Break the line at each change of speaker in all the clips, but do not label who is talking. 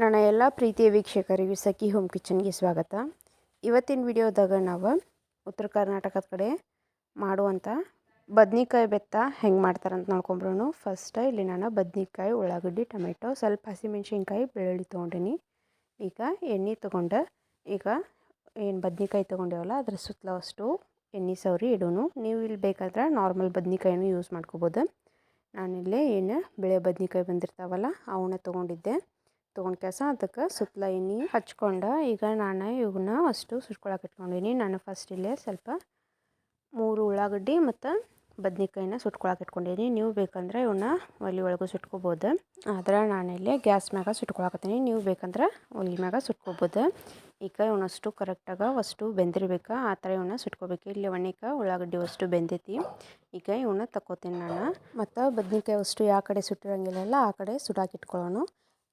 ನನ್ನ ಎಲ್ಲ ಪ್ರೀತಿಯ ವೀಕ್ಷಕರಿಗೂ ಸಖಿ ಹೋಮ್ ಕಿಚನ್ಗೆ ಸ್ವಾಗತ. ಇವತ್ತಿನ ವಿಡಿಯೋದಾಗ ನಾವು ಉತ್ತರ ಕರ್ನಾಟಕದ ಕಡೆ ಮಾಡುವಂಥ ಬದ್ನಿಕಾಯಿ ಬೆತ್ತ ಹೆಂಗೆ ಮಾಡ್ತಾರಂತ ನೋಡ್ಕೊಂಬ್ರು ಫಸ್ಟ್ ಇಲ್ಲಿ ನಾನು ಬದ್ನಿಕಾಯಿ, ಉಳ್ಳಾಗಡ್ಡಿ, ಟೊಮೆಟೊ, ಸ್ವಲ್ಪ ಹಸಿಮೆಣ್ಸಿನ್ಕಾಯಿ, ಬೆಳ್ಳುಳ್ಳಿ ತೊಗೊಂಡಿನಿ. ಈಗ ಎಣ್ಣೆ ತೊಗೊಂಡು, ಈಗ ಏನು ಬದ್ನಿಕಾಯಿ ತೊಗೊಂಡೇವಲ್ಲ ಅದ್ರ ಸುತ್ತಲವಷ್ಟು ಎಣ್ಣೆ ಸವರಿ ಇಡೋನು ನೀವು ಇಲ್ಲಿ ಬೇಕಾದ್ರೆ ನಾರ್ಮಲ್ ಬದ್ನಿಕಾಯಿನೂ ಯೂಸ್ ಮಾಡ್ಕೋಬೋದು. ನಾನಿಲ್ಲೇ ಏನು ಬೆಳೆ ಬದ್ನಿಕಾಯಿ ಬಂದಿರ್ತಾವಲ್ಲ, ಅವನ್ನ ತೊಗೊಂಡಿದ್ದೆ. ತೊಗೊಂಡು ಕೆಲಸ ಅದಕ್ಕೆ ಸುತ್ತಲ ಎಣ್ಣೆ ಹಚ್ಕೊಂಡು ಈಗ ನಾನು ಇವನ್ನ ಅಷ್ಟು ಸುಟ್ಕೊಳಕ್ಕೆ ಇಟ್ಕೊಂಡಿನಿ. ನಾನು ಫಸ್ಟ್ ಇಲ್ಲೇ ಸ್ವಲ್ಪ ಮೂರು ಉಳ್ಳಾಗಡ್ಡಿ ಮತ್ತು ಬದ್ನಿಕಾಯಿನ ಸುಟ್ಕೊಳಕ್ಕೆ ಇಟ್ಕೊಂಡೀನಿ. ನೀವು ಬೇಕಂದ್ರೆ ಇವನ್ನ ಒಲೆ ಒಳಗೂ ಸುಟ್ಕೋಬೋದು. ಆದ್ರೆ ನಾನಿಲ್ಲಿ ಗ್ಯಾಸ್ ಮ್ಯಾಗ ಸುಟ್ಕೊಳಕತ್ತೀನಿ. ನೀವು ಬೇಕಂದ್ರೆ ಒಲೆ ಮ್ಯಾಗ ಸುಟ್ಕೋಬೋದು. ಈಗ ಇವನಷ್ಟು ಕರೆಕ್ಟಾಗಿ ಅಷ್ಟು ಬೆಂದಿರ್ಬೇಕು. ಆ ಥರ ಇವನ್ನ ಸುಟ್ಕೋಬೇಕು. ಇಲ್ಲಿ ಒಣಕ ಉಳ್ಳಾಗಡ್ಡಿ ಅಷ್ಟು ಬೆಂದೈತಿ. ಈಗ ಇವನ್ನ ತಗೋತೀನಿ ನಾನು. ಮತ್ತು ಬದ್ನಿಕಾಯಿ ಅಷ್ಟು ಯಾವ ಕಡೆ ಸುಟ್ಟಿರಂಗಿಲ್ಲಲ್ಲ ಆ ಕಡೆ ಸುಡಾಕಿಟ್ಕೊಳ್ಳೋಣ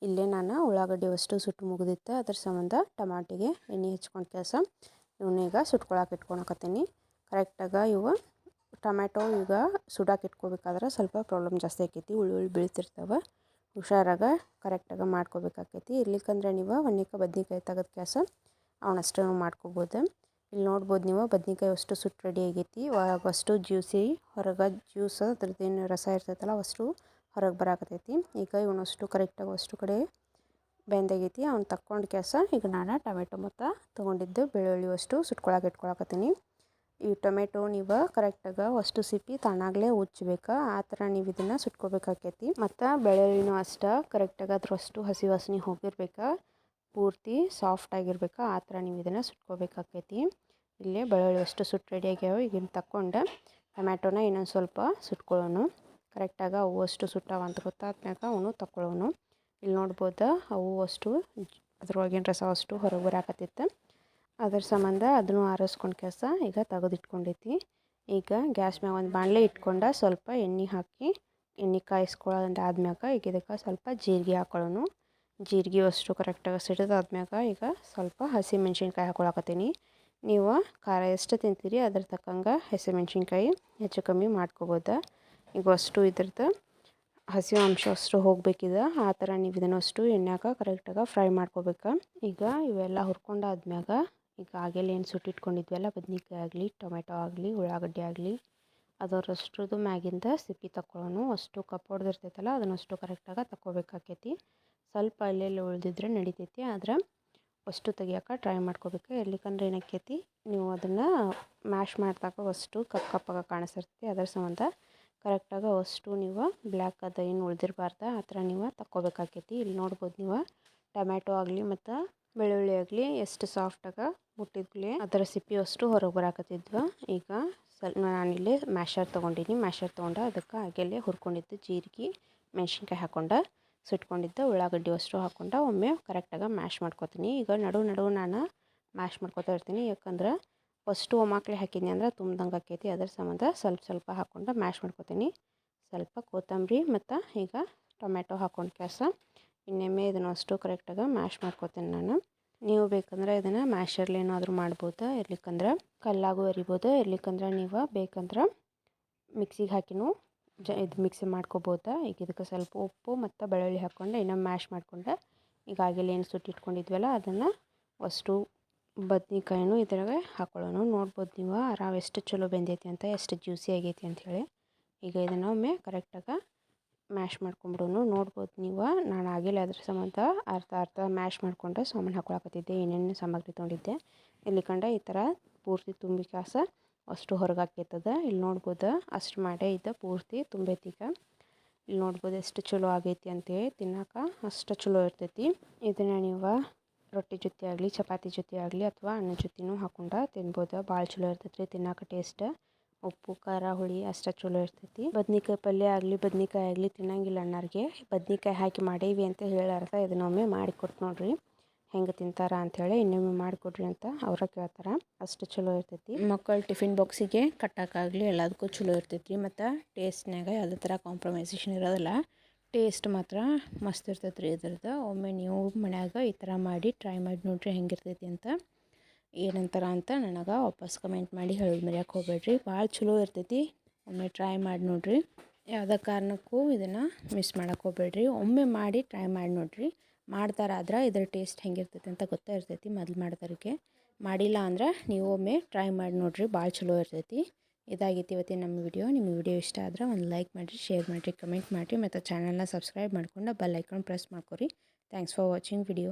ಇಲ್ಲೇ ನಾನು ಉಳ್ಳಾಗಡ್ಡಿ ಅಷ್ಟು ಸುಟ್ಟು ಮುಗಿದಿತ್ತು. ಅದ್ರ ಸಂಬಂಧ ಟಮಾಟಿಗೆ ಎಣ್ಣೆ ಹಚ್ಕೊಂಡು ಕೆಲಸ. ಇವನ್ನೀಗ ಸುಟ್ಕೊಳಕ್ಕೆ ಇಟ್ಕೊಳಕತ್ತೀನಿ. ಕರೆಕ್ಟಾಗಿ ಇವು ಟೊಮ್ಯಾಟೊ ಈಗ ಸುಡಾಕೆ ಇಟ್ಕೋಬೇಕಾದ್ರೆ ಸ್ವಲ್ಪ ಪ್ರಾಬ್ಲಮ್ ಜಾಸ್ತಿ ಆಕೈತಿ. ಉಳ್ಳಿ ಉಳ್ಳಿ ಬೀಳ್ತಿರ್ತಾವೆ. ಹುಷಾರಾಗ ಕರೆಕ್ಟಾಗಿ ಮಾಡ್ಕೋಬೇಕಾಕೈತಿ. ಇರ್ಲಿಕ್ಕಂದ್ರೆ ನೀವು ಒಣ್ಣೆಕ ಬದ್ನಿಕಾಯಿ ತೆಗೆದ ಕೆಲಸ ಅವನಷ್ಟು ಮಾಡ್ಕೋಬೋದು. ಇಲ್ಲಿ ನೋಡ್ಬೋದು ನೀವು ಬದ್ನಿಕಾಯಿ ಅಷ್ಟು ಸುಟ್ಟು ರೆಡಿ ಆಗೈತಿ. ಅಷ್ಟು ಜ್ಯೂಸಿ ಹೊರಗೆ ಜ್ಯೂಸ್ ಅದ್ರದ್ದೇನು ರಸ ಇರ್ತೈತಲ್ಲ ಅಷ್ಟು ಹೊರಗೆ ಬರಾಕತೈತಿ ಈಗ ಇವನಷ್ಟು ಕರೆಕ್ಟಾಗಿ ಅಷ್ಟು ಕಡೆ ಬೆಂದಾಗೈತಿ. ಅವ್ನು ತಕ್ಕೊಂಡು ಕೆಲಸ. ಈಗ ನಾನು ಟೊಮೆಟೊ ಮತ್ತು ತೊಗೊಂಡಿದ್ದು ಬೆಳ್ಳುಳ್ಳಿ ಅಷ್ಟು ಸುಟ್ಕೊಳಕ್ಕೆ ಇಟ್ಕೊಳಕತ್ತೀನಿ. ಈ ಟೊಮೆಟೊ ನೀವು ಕರೆಕ್ಟಾಗಿ ಅಷ್ಟು ಸಿಪ್ಪಿ ತಣ್ಣಾಗಲೇ ಉಜ್ಬೇಕು ಆ ಥರ ನೀವು ಇದನ್ನು ಸುಟ್ಕೋಬೇಕಾಕೈತಿ. ಮತ್ತು ಬೆಳ್ಳುಳ್ಳಿನೂ ಅಷ್ಟೇ ಕರೆಕ್ಟಾಗಿ ಅದ್ರ ಅಷ್ಟು ಹಸಿ ವಾಸನೆ ಹೋಗಿರ್ಬೇಕು. ಪೂರ್ತಿ ಸಾಫ್ಟ್ ಆಗಿರ್ಬೇಕು. ಆ ಥರ ನೀವು ಇದನ್ನು ಸುಟ್ಕೋಬೇಕಾಕೈತಿ. ಇಲ್ಲೇ ಬೆಳ್ಳುಳ್ಳಿ ಅಷ್ಟು ಸುಟ್ಟು ರೆಡಿ ಆಗ್ಯಾವ. ಈಗಿನ ತಕ್ಕೊಂಡು ಟೊಮ್ಯಾಟೊನ ಇನ್ನೊಂದು ಸ್ವಲ್ಪ ಸುಟ್ಕೊಳ್ಳೋಣ ಕರೆಕ್ಟಾಗಿ ಅವು ಅಷ್ಟು ಸುಟ್ಟಾವ ಅಂತ ಗೊತ್ತಾದ್ಮ್ಯಾಗ ಅವನು ತಗೊಳ್ಳೋನು ಇಲ್ಲಿ ನೋಡ್ಬೋದು ಅವು ಅಷ್ಟು ಅದ್ರೊಳಗಿನ ರಸ ಅಷ್ಟು ಹೊರಗೆ ಬರಾಕತ್ತಿತ್ತು. ಅದ್ರ ಸಂಬಂಧ ಅದನ್ನು ಆರಿಸ್ಕೊಂಡು ಕೆಲಸ ಈಗ ತೆಗೆದಿಟ್ಕೊಂಡೈತಿ ಈಗ ಗ್ಯಾಸ್ ಮ್ಯಾಗ ಒಂದು ಬಾಣಲೆ ಇಟ್ಕೊಂಡು ಸ್ವಲ್ಪ ಎಣ್ಣೆ ಹಾಕಿ ಎಣ್ಣೆ ಕಾಯಿಸ್ಕೊಳ್ಳೋದು ಆದ್ಮ್ಯಾಗ ಈಗ ಇದಕ್ಕೆ ಸ್ವಲ್ಪ ಜೀರಿಗೆ ಹಾಕೊಳ್ಳೋನು. ಜೀರಿಗೆ ಅಷ್ಟು ಕರೆಕ್ಟಾಗಿ ಸಿಡಿದಾದ್ಮ್ಯಾಗ ಈಗ ಸ್ವಲ್ಪ ಹಸಿ ಮೆಣಸಿನ್ಕಾಯಿ ಹಾಕೊಳಕತ್ತೀನಿ. ನೀವು ಖಾರ ಎಷ್ಟು ತಿಂತೀರಿ ಅದ್ರ ತಕ್ಕಂಗೆ ಹಸಿ ಮೆಣಸಿನ್ಕಾಯಿ ಹೆಚ್ಚು ಕಮ್ಮಿ ಮಾಡ್ಕೋಬೋದು. ಈಗ ಅಷ್ಟು ಇದ್ರದ್ದು ಹಸಿ ಅಂಶ ಅಷ್ಟು ಹೋಗ್ಬೇಕಿದೆ. ಆ ಥರ ನೀವು ಇದನ್ನು ಅಷ್ಟು ಎಣ್ಣೆಗೆ ಕರೆಕ್ಟಾಗಿ ಫ್ರೈ ಮಾಡ್ಕೋಬೇಕು. ಈಗ ಇವೆಲ್ಲ ಹುರ್ಕೊಂಡಾದ್ಮ್ಯಾಗ, ಈಗ ಆಗೆಲ್ಲ ಏನು ಸುಟ್ಟಿಟ್ಕೊಂಡಿದ್ವಲ್ಲ ಬದ್ನಿಕಾಯಿ ಆಗಲಿ, ಟೊಮೆಟೊ ಆಗಲಿ, ಉಳ್ಳಾಗಡ್ಡಿ ಆಗಲಿ, ಅದರಷ್ಟ್ರದ್ದು ಮ್ಯಾಗಿಂದ ಸಿಪ್ಪಿ ತಗೊಳ್ಳೋನು ಅಷ್ಟು ಕಪ್ ಹೊಡೆದಿರ್ತೈತಲ್ಲ ಅದನ್ನಷ್ಟು ಕರೆಕ್ಟಾಗಿ ತಗೋಬೇಕಾಕೈತಿ ಸ್ವಲ್ಪ ಅಲ್ಲೆಲ್ಲಿ ಉಳಿದಿದ್ರೆ ನಡಿತೈತಿ, ಆದ್ರೆ ಅಷ್ಟು ತೆಗಿಯೋಕೆ ಟ್ರೈ ಮಾಡ್ಕೋಬೇಕು. ಎಲ್ಲಿಕಂದ್ರೆ ಏನಾಕೈತಿ ನೀವು ಅದನ್ನು ಮ್ಯಾಶ್ ಮಾಡಿದಾಗ ಅಷ್ಟು ಕಪ್ ಕಪ್ಪಾಗ ಕಾಣಿಸಿರ್ತೈತಿ, ಅದರ ಸಂಬಂಧ ಕರೆಕ್ಟಾಗಿ ಅಷ್ಟು ನೀವು ಬ್ಲ್ಯಾಕ್ ಅದ ಏನು ಉಳ್ದಿರಬಾರ್ದು, ಆ ಥರ ನೀವು ತಕ್ಕೋಬೇಕಾಕೈತಿ. ಇಲ್ಲಿ ನೋಡ್ಬೋದು ನೀವು ಟೊಮ್ಯಾಟೊ ಆಗಲಿ ಮತ್ತು ಬೆಳ್ಳುಳ್ಳಿ ಆಗಲಿ ಎಷ್ಟು ಸಾಫ್ಟಾಗಿ ಮುಟ್ಟಿದ್ಲಿ ಅದರ ಸಿಪ್ಪಿ ಅಷ್ಟು ಹೊರಗೆ ಬರಾಕತ್ತಿದ್ವು. ಈಗ ಸ್ವಲ್ಪ ನಾನಿಲ್ಲಿ ಮ್ಯಾಶರ್ ತೊಗೊಂಡಿನಿ. ಮ್ಯಾಶರ್ ತೊಗೊಂಡು ಅದಕ್ಕೆ ಹಾಗೆಲ್ಲೇ ಹುರ್ಕೊಂಡಿದ್ದು ಜೀರಿಗೆ, ಮೆಣಸಿನ್ಕಾಯಿ ಹಾಕ್ಕೊಂಡು ಸುಟ್ಕೊಂಡಿದ್ದು ಉಳ್ಳಾಗಡ್ಡಿ ಅಷ್ಟು ಹಾಕ್ಕೊಂಡು ಒಮ್ಮೆ ಕರೆಕ್ಟಾಗಿ ಮ್ಯಾಶ್ ಮಾಡ್ಕೊತೀನಿ. ಈಗ ನಡು ನಡು ನಾನು ಮ್ಯಾಶ್ ಮಾಡ್ಕೊತಾ ಇರ್ತೀನಿ. ಯಾಕಂದ್ರೆ ಫಸ್ಟು ಒಮ್ಮಾಕ್ಲೆ ಹಾಕಿದ್ನಿ ಅಂದ್ರೆ ತುಂಬ್ದಂಗೆ ಆಕೈತಿ. ಅದ್ರ ಸಂಬಂಧ ಸ್ವಲ್ಪ ಸ್ವಲ್ಪ ಹಾಕ್ಕೊಂಡು ಮ್ಯಾಶ್ ಮಾಡ್ಕೊತೀನಿ. ಸ್ವಲ್ಪ ಕೊತ್ತಂಬರಿ ಮತ್ತು ಈಗ ಟೊಮ್ಯಾಟೊ ಹಾಕ್ಕೊಂಡು ಕೆಲಸ. ಇನ್ನೊಮ್ಮೆ ಇದನ್ನು ಅಷ್ಟು ಕರೆಕ್ಟಾಗಿ ಮ್ಯಾಶ್ ಮಾಡ್ಕೊತೀನಿ ನಾನು. ನೀವು ಬೇಕಂದ್ರೆ ಇದನ್ನು ಮ್ಯಾಶರ್ಲಿ ಏನಾದರೂ ಮಾಡ್ಬೋದು? ಇರ್ಲಿಕ್ಕಂದ್ರೆ ಕಲ್ಲಾಗೂ ಎರಿಬೋದು ಇರ್ಲಿಕ್ಕಂದ್ರೆ ನೀವು ಬೇಕಂದ್ರೆ ಮಿಕ್ಸಿಗೆ ಹಾಕಿನೂ ಜ ಇದು ಮಿಕ್ಸಿ ಮಾಡ್ಕೋಬೋದು? ಈಗ ಇದಕ್ಕೆ ಸ್ವಲ್ಪ ಉಪ್ಪು ಮತ್ತು ಬೆಳ್ಳುಳ್ಳಿ ಹಾಕ್ಕೊಂಡು ಇನ್ನೊಮ್ಮೆ ಮ್ಯಾಶ್ ಮಾಡ್ಕೊಂಡು ಈಗ ಆಗಿಲ್ಲ ಏನು ಸುಟ್ಟಿಟ್ಕೊಂಡಿದ್ವಲ್ಲ ಅದನ್ನು ಅಷ್ಟು ಬದ್ನಿಕಾಯಿನೂ ಇದ್ರಾಗೆ ಹಾಕೊಳ್ಳೋಣ. ನೋಡ್ಬೋದು ನೀವು ರಾವ್ ಎಷ್ಟು ಚಲೋ ಬೆಂದೈತಿ ಅಂತ, ಎಷ್ಟು ಜ್ಯೂಸಿ ಆಗೈತಿ ಅಂಥೇಳಿ ಈಗ ಇದನ್ನು ಒಮ್ಮೆ ಕರೆಕ್ಟಾಗಿ ಮ್ಯಾಶ್ ಮಾಡ್ಕೊಂಬಿಡೋನು ನೋಡ್ಬೋದು ನೀವು, ನಾನು ಆಗಿಲ್ಲ ಅದ್ರ ಸಂಬಂಧ, ಅರ್ಧ ಅರ್ಧ ಮ್ಯಾಶ್ ಮಾಡಿಕೊಂಡು ಸಾಮಾನು ಹಾಕೊಳಕತ್ತಿದ್ದೆ, ಏನೇನು ಸಾಮಗ್ರಿ ತೊಗೊಂಡಿದ್ದೆ. ಇಲ್ಲಿ ಕಂಡ ಈ ಥರ ಪೂರ್ತಿ ತುಂಬಿ ಕಾಸ ಅಷ್ಟು ಹೊರಗೆ ಹಾಕೈತದ. ಇಲ್ಲಿ ನೋಡ್ಬೋದು, ಅಷ್ಟು ಮಾಡೇ ಇದ್ದ ಪೂರ್ತಿ ತುಂಬೈತಿ ಈಗ. ಇಲ್ಲಿ ನೋಡ್ಬೋದು, ಎಷ್ಟು ಚಲೋ ಆಗೈತಿ ಅಂತೇಳಿ ತಿನ್ನೋಕೆ ಅಷ್ಟು ಚಲೋ ಇರ್ತೈತಿ. ಇದನ್ನು ನೀವು ರೊಟ್ಟಿ ಜೊತೆ ಆಗಲಿ, ಚಪಾತಿ ಜೊತೆ ಆಗಲಿ ಅಥವಾ ಅನ್ನ ಜೊತೆನೂ ಹಾಕೊಂಡು ತಿನ್ಬೋದು. ಭಾಳ ಚಲೋ ಇರ್ತೈತಿ ರೀ ತಿನ್ನೋಕೆ ಟೇಸ್ಟ್ ಉಪ್ಪು, ಖಾರ, ಹುಳಿ ಅಷ್ಟು ಚಲೋ ಇರ್ತೈತಿ. ಬದ್ನಿಕಾಯಿ ಪಲ್ಯ ಆಗಲಿ, ಬದ್ನಿಕಾಯಿ ಆಗಲಿ ತಿನ್ನಂಗಿಲ್ಲ ಅಣ್ಣಾರಿಗೆ. ಬದ್ನಿಕಾಯಿ ಹಾಕಿ ಮಾಡೀವಿ ಅಂತ ಹೇಳಾರ್ದ ಇದನ್ನೊಮ್ಮೆ ಮಾಡಿಕೊಟ್ಟು ನೋಡ್ರಿ. ಹೆಂಗೆ ತಿಂತಾರ ಅಂಥೇಳಿ ಇನ್ನೊಮ್ಮೆ ಮಾಡಿಕೊಡ್ರಿ ಅಂತ ಅವ್ರ ಕೇಳ್ತಾರೆ. ಅಷ್ಟು ಚಲೋ ಇರ್ತೈತಿ. ಮಕ್ಕಳು ಟಿಫಿನ್ ಬಾಕ್ಸಿಗೆ ಕಟ್ಟೋಕ್ಕಾಗಲಿ ಎಲ್ಲದಕ್ಕೂ ಚಲೋ ಇರ್ತೈತಿ ಮತ್ತು ಟೇಸ್ಟ್ನಾಗ ಯಾವುದೇ ಥರ ಕಾಂಪ್ರಮೈಸೇಷನ್ ಇರೋದಿಲ್ಲ. ಟೇಸ್ಟ್ ಮಾತ್ರ ಮಸ್ತ್ ಇರ್ತೈತೆ ರೀ ಇದ್ರದ್ದು. ಒಮ್ಮೆ ನೀವು ಮನ್ಯಾಗ ಈ ಥರ ಮಾಡಿ ಟ್ರೈ ಮಾಡಿ ನೋಡ್ರಿ ಹೆಂಗಿರ್ತೈತಿ ಅಂತ. ಏನಂತಾರ ಅಂತ ನನಗೆ ವಾಪಸ್ ಕಮೆಂಟ್ ಮಾಡಿ ಹೇಳೋದು ಮರ್ಯಾಕೆ ಹೋಗ್ಬೇಡ್ರಿ. ಭಾಳ ಚಲೋ ಇರ್ತೈತಿ. ಒಮ್ಮೆ ಟ್ರೈ ಮಾಡಿ ನೋಡ್ರಿ. ಯಾವುದೇ ಕಾರಣಕ್ಕೂ ಇದನ್ನು ಮಿಸ್ ಮಾಡೋಕೆ ಹೋಗ್ಬೇಡ್ರಿ. ಒಮ್ಮೆ ಮಾಡಿ ಟ್ರೈ ಮಾಡಿ ನೋಡ್ರಿ. ಮಾಡ್ತಾರಾದ್ರೆ ಇದ್ರ ಟೇಸ್ಟ್ ಹೆಂಗಿರ್ತೈತಿ ಅಂತ ಗೊತ್ತೇ ಇರ್ತೈತಿ ಮೊದ್ಲು ಮಾಡ್ದವ್ರಿಗೆ ಮಾಡಿಲ್ಲ ಅಂದ್ರೆ ನೀವು ಒಮ್ಮೆ ಟ್ರೈ ಮಾಡಿ ನೋಡಿರಿ. ಭಾಳ ಚಲೋ ಇರ್ತೈತಿ. ಇದಾಗಿತ್ತು ಇವತ್ತಿನ ನಮ್ಮ ವಿಡಿಯೋ. ನಿಮ್ಮ ವಿಡಿಯೋ ಇಷ್ಟ ಆದರೆ ಒಂದು ಲೈಕ್ ಮಾಡಿರಿ, ಶೇರ್ ಮಾಡಿರಿ, ಕಮೆಂಟ್ ಮಾಡಿರಿ, ಮತ್ತು ಚಾನಲ್ನ ಸಬ್ಸ್ಕ್ರೈಬ್ ಮಾಡಿಕೊಂಡು ಬೆಲ್ ಐಕಾನ್ ಪ್ರೆಸ್ ಮಾಡ್ಕೊರಿ. Thanks for watching video